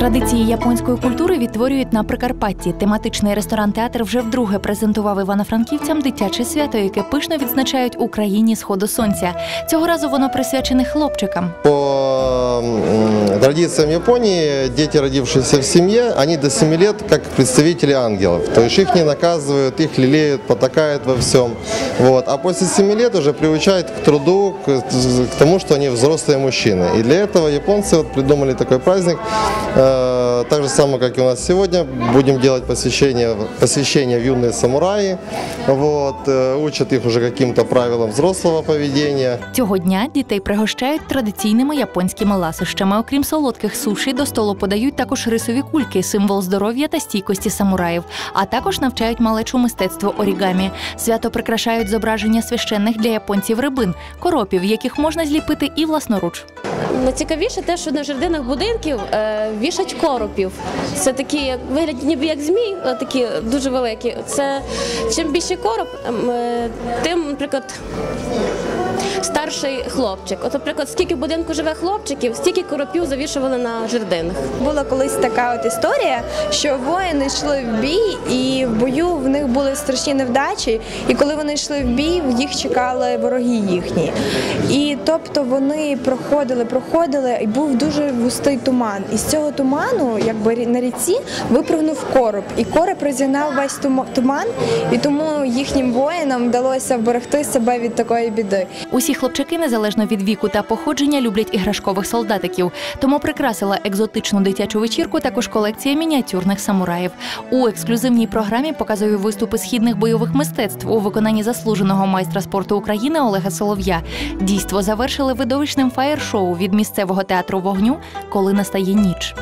Традиції японської культури відтворюють на Прикарпатті. Тематичний ресторан-театр вже вдруге презентував івано-франківцям дитяче свято, яке пишно відзначають у країні сходу сонця. Цього разу воно присвячене хлопчикам. По м, традициям Японии, дети, родившиеся в семье, они до 7 лет как представители ангелов. То есть их не наказывают, их лелеют, потакают во всем. Вот. А после 7 лет уже приучают к труду, к, к тому, что они взрослые мужчины. И для этого японцы вот придумали такой праздник. Э, так же самое, как и у нас сегодня. Будем делать посвящение, посвящение в юные самураи. Вот. Э, учат их уже каким-то правилам взрослого поведения. Цього дня дітей пригощають традиційними японськими ласощами. Окрім солодких суші, до столу подають також рисові кульки, символ здоров'я та стійкості самураїв. А також навчають малечу мистецтво орігамі. Свято прикрашають зображення священних для японців рибин, коропів, яких можна зліпити і власноруч. Найцікавіше те, що на жердинах будинків е, вішать коропів. Це такі, вигляд, ніби як змій, такі дуже великі. Це чим більше короб, ем, е, тим, наприклад. Старший хлопчик. От, наприклад, скільки в будинку живе хлопчиків, стільки коропів завішували на жердинах. Була колись така от історія, що воїни йшли в бій, і в бою в них були страшні невдачі. І коли вони йшли в бій, їх чекали вороги їхні. І тобто вони проходили, проходили, і був дуже густий туман. І з цього туману, якби на ріці, випрыгнув короб. І короб розігнав весь тума- туман, і тому їхнім воїнам вдалося вберегти себе від такої біди. Усі хлопчики, незалежно від віку та походження, люблять іграшкових солдатиків. Тому прикрасила екзотичну дитячу вечірку також колекція мініатюрних самураїв. У ексклюзивній програмі показує виступи східних бойових мистецтв у виконанні заслуженого майстра спорту України Олега Солов'я. Дійство завершили видовищним фаєр-шоу від місцевого театру вогню, коли настає ніч.